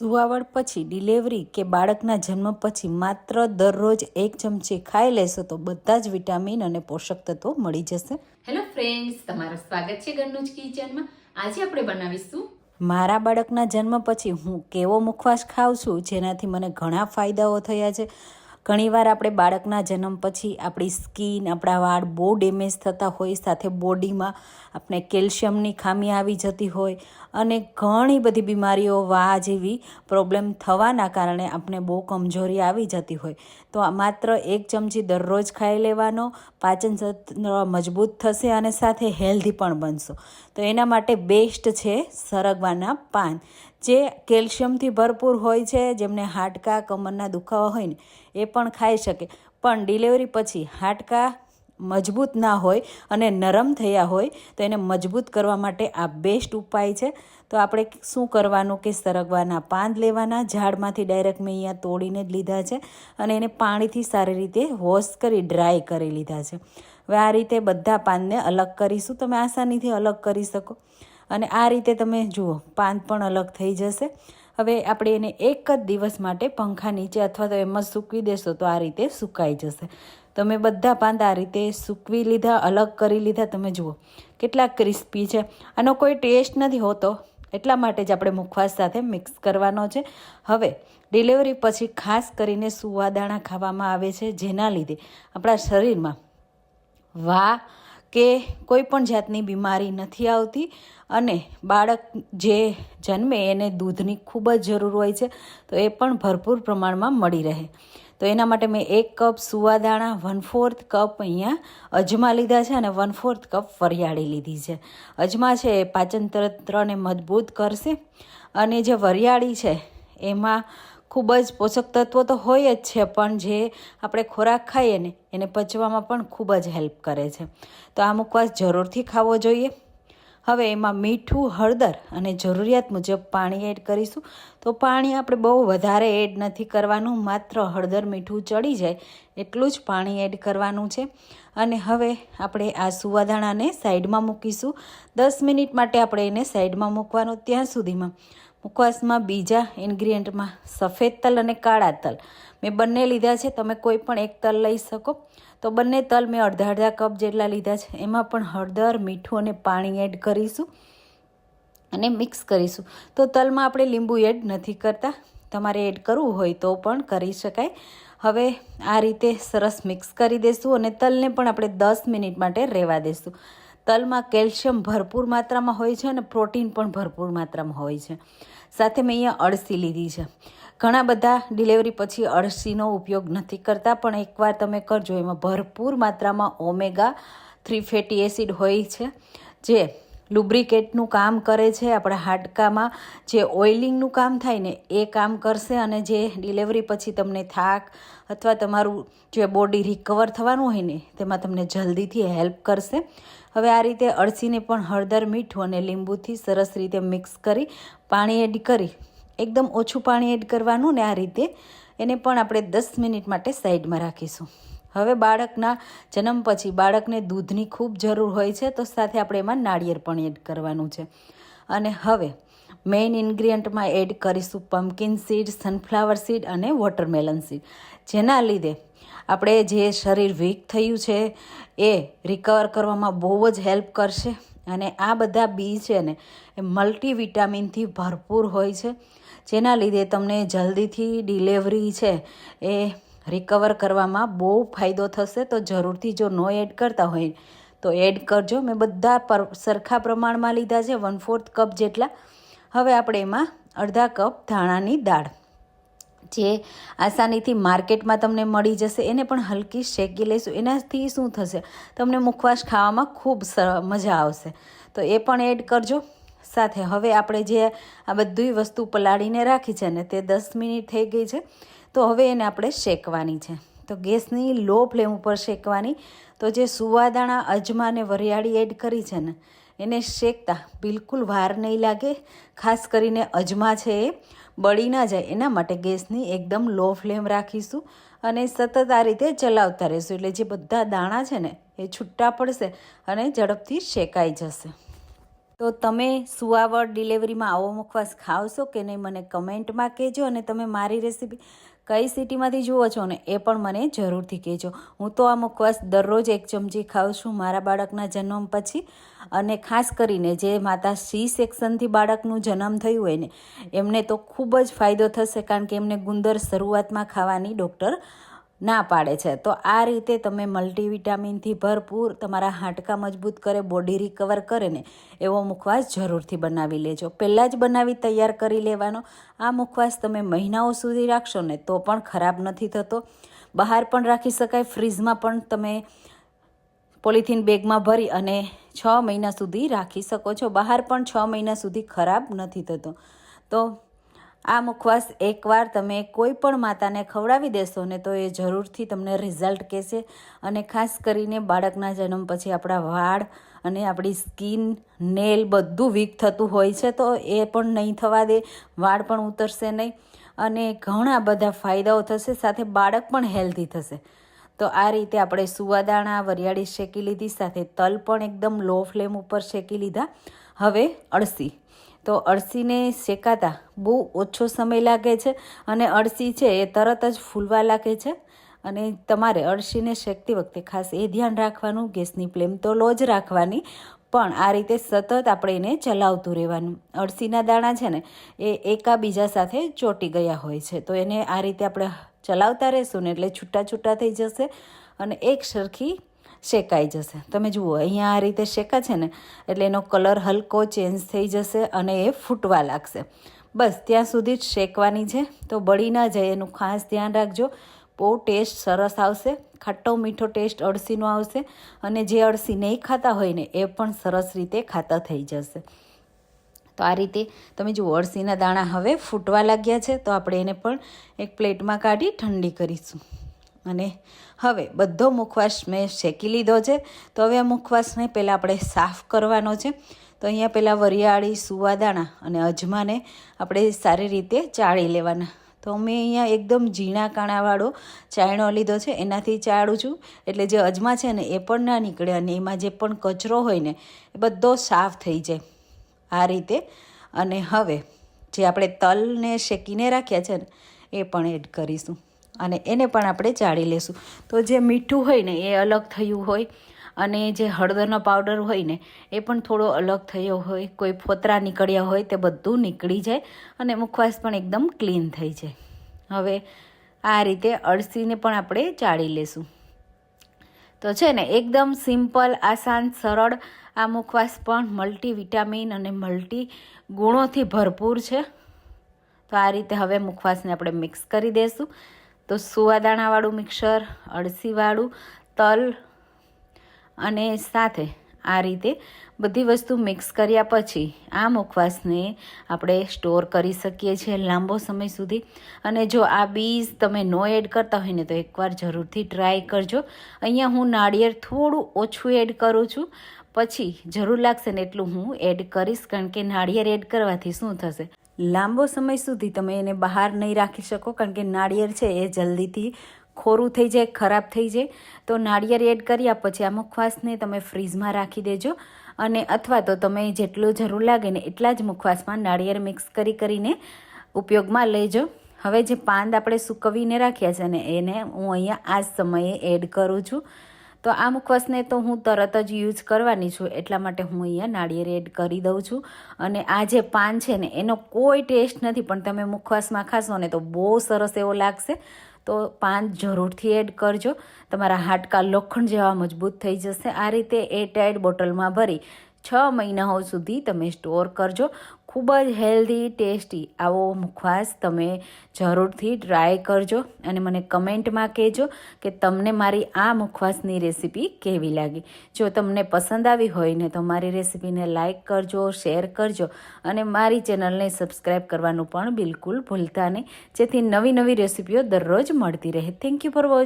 સુવાવડ પછી ડિલિવરી કે બાળકના જન્મ પછી માત્ર દરરોજ એક ચમચી ખાઈ લેશો તો બધા જ વિટામિન અને પોષક તત્વો મળી જશે. હેલો ફ્રેન્ડ્સ તમારું સ્વાગત છે ઘરનું જ કિચનમાં. આજે આપણે બનાવીશું મારા બાળકના જન્મ પછી હું કેવો મુખવાસ ખાઉં છું જેનાથી મને ઘણા ફાયદાઓ થયા છે. ઘણીવાર આપણે બાળકના જન્મ પછી આપણી સ્કિન આપણા વાળ બહુ ડેમેજ થતા હોય સાથે બોડીમાં આપણે કેલ્શિયમની ખામી આવી જતી હોય અને ઘણી બધી બીમારીઓ વા જેવી પ્રોબ્લેમ થવાના કારણે આપણે બહુ કમજોરી આવી જતી હોય. તો માત્ર એક ચમચી દરરોજ ખાઈ લેવાનો, પાચન મજબૂત થશે અને સાથે હેલ્ધી પણ બનશો. તો એના માટે બેસ્ટ છે સરગવાના પાન. જે કેલ્શિયમથી ભરપૂર હોય છે, જેમને હાડકા, કમરના દુખાવા હોય ને, એ પણ ખાઈ શકે. પણ ડિલિવરી પછી હાડકા મજબૂત ના હોય અને નરમ થયા હોય, તો એને મજબૂત કરવા માટે આ બેસ્ટ ઉપાય છે. તો આપણે શું કરવાનું કે સરગવાના પાન લેવાના, ઝાડમાંથી ડાયરેક્ટ મેં અહીંયા તોડીને જ લીધા છે અને એને પાણીથી સારી રીતે વોશ કરી ડ્રાય કરી લીધા છે. હવે આ રીતે બધા પાનને અલગ કરીશું, તમે આસાનીથી અલગ કરી શકો. અને આ રીતે તમે જુઓ પાન પણ અલગ થઈ જશે. હવે આપણે એને એક જ દિવસ માટે પંખા નીચે અથવા તો એમાં સૂકવી દેશો તો આ રીતે સુકાઈ જશે. તમે બધા પાંદ આ રીતે સૂકવી લીધા, અલગ કરી લીધા. તમે જુઓ, કેટલા ક્રિસ્પી છે. આનો કોઈ ટેસ્ટ નથી હોતો. એટલા માટે જ આપણે મુખવાસ સાથે મિક્સ કરવાનો છે. હવે, ડિલિવરી પછી ખાસ કરીને સુવાદાણા ખાવામાં આવે છે, જેના લીધે આપણા શરીરમાં વા કે કોઈ પણ જાતની બીમારી નથી આવતી અને બાળક જે જન્મે એને દૂધની ખૂબ જ જરૂર હોય છે, તો એ પણ ભરપૂર પ્રમાણમાં મળી રહે. તો એના માટે મેં એક કપ સુવાદાણા વન ફોર્થ કપ અહીંયા અજમા લીધા છે અને વન ફોર્થ કપ વરિયાળી લીધી છે. અજમા છે એ પાચન તંત્રને મજબૂત કરશે અને જે વરિયાળી છે એમાં ખૂબ જ પોષક તત્વો તો હોય જ છે, પણ જે આપણે ખોરાક ખાઈએ ને, એને પચવામાં પણ ખૂબ જ હેલ્પ કરે છે. તો આ મુખવાસ જરૂરથી ખાવો જોઈએ. હવે એમાં મીઠું, હળદર અને જરૂરિયાત મુજબ પાણી એડ કરીશું. તો પાણી આપણે બહુ વધારે એડ નથી કરવાનું, માત્ર હળદર મીઠું ચડી જાય એટલું જ પાણી એડ કરવાનું છે. અને હવે આપણે આ સુવાદાણાને સાઈડમાં મૂકીશું. દસ મિનિટ માટે આપણે એને સાઈડમાં મૂકવાનું ત્યાં સુધીમાં. મુખવાસમાં બીજા ઇન્ગ્રીડિયન્ટમાં સફેદ તલ અને કાળા તલ. મેં બંને લીધા છે, તમે કોઈ પણ એક તલ લઈ શકો. તો બંને તલ મેં અડધા અડધા કપ જેટલા લીધા છે. એમાં પણ હળદર, મીઠું અને પાણી એડ કરીશું અને મિક્સ કરીશું. તો તલમાં આપણે લીંબુ એડ નથી કરતા. તમારે એડ કરવું હોય તો પણ કરી શકાય. હવે આ રીતે સરસ મિક્સ કરી દઈશું અને તલને પણ આપણે દસ મિનિટ માટે રહેવા દઈશું તલમાં કેલ્શિયમ ભરપૂર માત્રામાં હોય છે અને પ્રોટીન પણ ભરપૂર માત્રામાં હોય છે. સાથે મેં અહીંયા અળસી લીધી છે. ઘણા બધા ડિલિવરી પછી અળસીનો ઉપયોગ નથી કરતા, પણ એકવાર તમે કરજો. એમાં ભરપૂર માત્રામાં ઓમેગા થ્રી ફેટી એસિડ હોય છે, જે લુબ્રિકેટનું કામ કરે છે. આપણા હાડકામાં જે ઓઇલિંગનું કામ થાય ને, એ કામ કરશે અને જે ડિલિવરી પછી તમને થાક અથવા તમારું જે બોડી રિકવર થવાનું હોય ને, તેમાં તમને જલ્દીથી હેલ્પ કરશે. હવે આ રીતે અળસીને પણ હળદર મીઠું અને લીંબુથી સરસ રીતે મિક્સ કરી પાણી એડ કરી એકદમ ઓછું પાણી એડ કરવાનું ને આ રીતે. એને પણ આપણે દસ મિનિટ માટે સાઈડમાં રાખીશું. હવે બાળકના જન્મ પછી બાળકને દૂધની ખૂબ જરૂર હોય છે, તો સાથે આપણે એમાં નાળિયેર પણ એડ કરવાનું છે. અને હવે મેઇન ઇન્ગ્રીડિયન્ટમાં એડ કરીશું પમ્પકિન સીડ સનફ્લાવર સીડ અને વોટરમેલન સીડ જેના લીધે આપણે જે શરીર વીક થયું છે, એ રિકવર કરવામાં બહુ જ હેલ્પ કરશે. અને આ બધા બી છે ને એ મલ્ટીવિટામિનથી ભરપૂર હોય છે. જેના લીધે તમને જલ્દીથી ડિલેવરી છે એ રિકવર કરવામાં બહુ ફાયદો થશે. તો જરૂરથી જો નો એડ કરતા હોય તો એડ કરજો. મેં બધા પર સરખા પ્રમાણમાં લીધા છે. વન ફોર્થ કપ જેટલા. હવે આપણે એમાં અડધા કપ ધાણાની દાળ જે આસાનીથી માર્કેટમાં તમને મળી જશે, એને પણ હલકી શેકી લઈશું. એનાથી શું થશે? તમને મુખવાસ ખાવામાં ખૂબ મજા આવશે. તો એ પણ એડ કરજો. સાથે હવે આપણે જે આ બધી વસ્તુ પલાળીને રાખી છે ને, તે દસ મિનિટ થઈ ગઈ છે. તો હવે એને આપણે શેકવાની છે. તો ગેસની લો ફ્લેમ ઉપર શેકવાની. તો જે સુવાદાણા, અજમા અને વરિયાળી એડ કરી છે ને, એને શેકતા બિલકુલ વાર નહીં લાગે. ખાસ કરીને અજમા છે એ. બળી ના જાય એના માટે ગેસની એકદમ લો ફ્લેમ રાખીશું અને સતત આ રીતે ચલાવતા રહીશું. એટલે જે બધા દાણા છે ને, એ છૂટા પડશે અને ઝડપથી શેકાઈ જશે. તો તમે સુવાવડ ડિલિવરીમાં આવો મુખવાસ ખાવશો કે નહીં, મને કમેન્ટમાં કહેજો અને તમે મારી રેસીપી કઈ સિટીમાંથી જુઓ છો ને, એ પણ મને જરૂરથી કહેજો. હું તો આ મુખવાસ દરરોજ એક ચમચી ખાઉં છું મારા બાળકના જન્મ પછી. અને ખાસ કરીને જે માતા સી સેક્શનથી બાળકનું જન્મ થયું હોય ને, એમને તો ખૂબ જ ફાયદો થશે કારણ કે એમને ગુંદર શરૂઆતમાં ખાવાની ડૉક્ટર ના પાડે છે. તો આ રીતે તમે મલ્ટીવિટામિનથી ભરપૂર તમારા હાડકાં મજબૂત કરે બોડી રિકવર કરે ને, એવો મુખવાસ જરૂરથી બનાવી લેજો. પહેલાં જ બનાવી તૈયાર કરી લેવાનો. આ મુખવાસ તમે મહિનાઓ સુધી રાખશો ને, તો પણ ખરાબ નથી થતો. બહાર પણ રાખી શકાય ફ્રીજમાં પણ તમે પોલિથીન બેગમાં ભરી અને છ મહિના સુધી રાખી શકો છો. બહાર પણ છ મહિના સુધી ખરાબ નથી થતો. તો આ મુખવાસ એકવાર તમે કોઈ પણ માતાને ખવડાવી દેશો ને તો એ જરૂરથી તમને રિઝલ્ટ કહેશે. અને ખાસ કરીને બાળકના જન્મ પછી આપણા વાળ અને આપણી સ્કિન નેલ બધું વીક થતું હોય છે તો એ પણ નહીં થવા દે, વાળ પણ ઉતરશે નહીં. અને ઘણા બધા ફાયદાઓ થશે, સાથે બાળક પણ હેલ્ધી થશે. તો આ રીતે આપણે સુવાદાણા, વરિયાળી શેકી લીધી, સાથે તલ પણ એકદમ લો ફ્લેમ ઉપર શેકી લીધા. હવે અળસી. તો અળસીને શેકાતા બહુ ઓછો સમય લાગે છે અને અળસી છે એ તરત જ ફૂલવા લાગે છે. અને તમારે અળસીને શેકતી વખતે ખાસ એ ધ્યાન રાખવાનું, ગેસની ફ્લેમ તો લો જ રાખવાની, પણ આ રીતે સતત આપણે એને ચલાવતું રહેવાનું. અળસીના દાણા છે ને, એ એકાબીજા સાથે ચોંટી ગયા હોય છે, તો એને આ રીતે આપણે ચલાવતા રહેશું ને એટલે છૂટા છૂટા થઈ જશે અને એક સરખી શેકાઈ જશે. તમે જુઓ, અહીંયા આ રીતે શેકા છે ને, એટલે એનો કલર હલકો ચેન્જ થઈ જશે અને એ ફૂટવા લાગશે. બસ, ત્યાં સુધી જ શેકવાની છે. તો બળી ના જાય, એનું ખાસ ધ્યાન રાખજો. બહુ ટેસ્ટ સરસ આવશે. ખાટો મીઠો ટેસ્ટ અળસીનો આવશે. અને જે અળસી નહીં ખાતા હોય ને, એ પણ સરસ રીતે ખાતા થઈ જશે. તો આ રીતે તમે જુઓ, અળસીના દાણા હવે ફૂટવા લાગ્યા છે. તો આપણે એને પણ એક પ્લેટમાં કાઢી ઠંડી કરીશું. અને હવે બધો મુખવાસ મેં શેકી લીધો છે. તો હવે આ મુખવાસને પહેલાં આપણે સાફ કરવાનો છે. તો અહીંયા પહેલાં વરિયાળી, સુવાદાણા અને અજમાને આપણે સારી રીતે ચાળી લેવાના. તો મેં અહીંયા એકદમ ઝીણા કાણાવાળો ચાયણો લીધો છે. એનાથી ચાળું છું. એટલે જે અજમા છે ને, એ પણ ના નીકળે અને એમાં જે પણ કચરો હોય ને, એ બધો સાફ થઈ જાય. આ રીતે. અને હવે જે આપણે તલને શેકીને રાખ્યા છે ને, એ પણ એડ કરીશું. અને એને પણ આપણે ચાળી લેશું. તો જે મીઠું હોય ને, એ અલગ થયું હોય અને જે હળદરનો પાવડર હોય ને, એ પણ થોડો અલગ થયો હોય. કોઈ ફોતરા નીકળ્યા હોય તે બધું નીકળી જાય અને મુખવાસ પણ એકદમ ક્લીન થઈ જાય. હવે આ રીતે અળસીને પણ આપણે ચાળી લેશું. તો છે ને, એકદમ સિમ્પલ આસાન, સરળ આ મુખવાસ પણ મલ્ટી વિટામિન અને મલ્ટી ગુણોથી ભરપૂર છે. તો આ રીતે હવે મુખવાસને આપણે મિક્સ કરી દઈશું તો સુવાદાણાવાળું મિક્સર, અળસીવાળું, તલ અને સાથે આ રીતે બધી વસ્તુ મિક્સ કર્યા પછી આ મુખવાસને આપણે સ્ટોર કરી શકીએ છીએ લાંબો સમય સુધી. અને જો આ બીજ તમે નો એડ કરતા હોય ને તો એકવાર જરૂરથી ટ્રાય કરજો. અહીંયા હું નાળિયેર થોડું ઓછું એડ કરું છું. પછી જરૂર લાગશે ને એટલું હું એડ કરીશ, કારણ કે નાળિયેર એડ કરવાથી શું થશે? લાંબો સમય સુધી તમે એને બહાર નહીં રાખી શકો, કારણ કે નાળિયેર છે એ જલ્દીથી ખોરું થઈ જાય, ખરાબ થઈ જાય. તો નાળિયેર એડ કર્યા પછી આ મુખવાસને તમે ફ્રીઝમાં રાખી દેજો અને અથવા તો તમે જેટલું જરૂર લાગે ને એટલા જ મુખવાસમાં નાળિયેર મિક્સ કરી કરીને ઉપયોગમાં લેજો. હવે જે પાંદ આપણે સૂકવીને રાખ્યા છે ને એને હું અહીંયા આ જ સમયે એડ કરું છું. તો આ મુખવાસને તો હું તરત જ યુઝ કરવાની છું, એટલા માટે હું અહીંયા નાળિયેર એડ કરી દઉં છું. અને આ જે પાન છે ને, એનો કોઈ ટેસ્ટ નથી, પણ તમે મુખવાસમાં ખાશો ને તો બહુ સરસ એવો લાગશે. તો પાન જરૂરથી એડ કરજો. તમારા હાડકાં લોખંડ જેવા મજબૂત થઈ જશે. આ રીતે એ ટાઈટ બોટલમાં ભરી છ મહિનાઓ સુધી તમે સ્ટોર કરજો. ખૂબ જ હેલ્ધી ટેસ્ટી આવો મુખવાસ તમે જરૂરથી ટ્રાય કરજો અને મને કમેન્ટમાં કહેજો કે તમને મારી આ મુખવાસની રેસીપી કેવી લાગી. જો તમને પસંદ આવી હોય ને તો મારી રેસીપીને લાઇક કરજો શેર કરજો અને મારી ચેનલને સબસ્ક્રાઈબ કરવાનું પણ બિલકુલ ભૂલતા નહીં. જેથી નવી નવી રેસીપીઓ દરરોજ મળતી રહે. Thank you for watch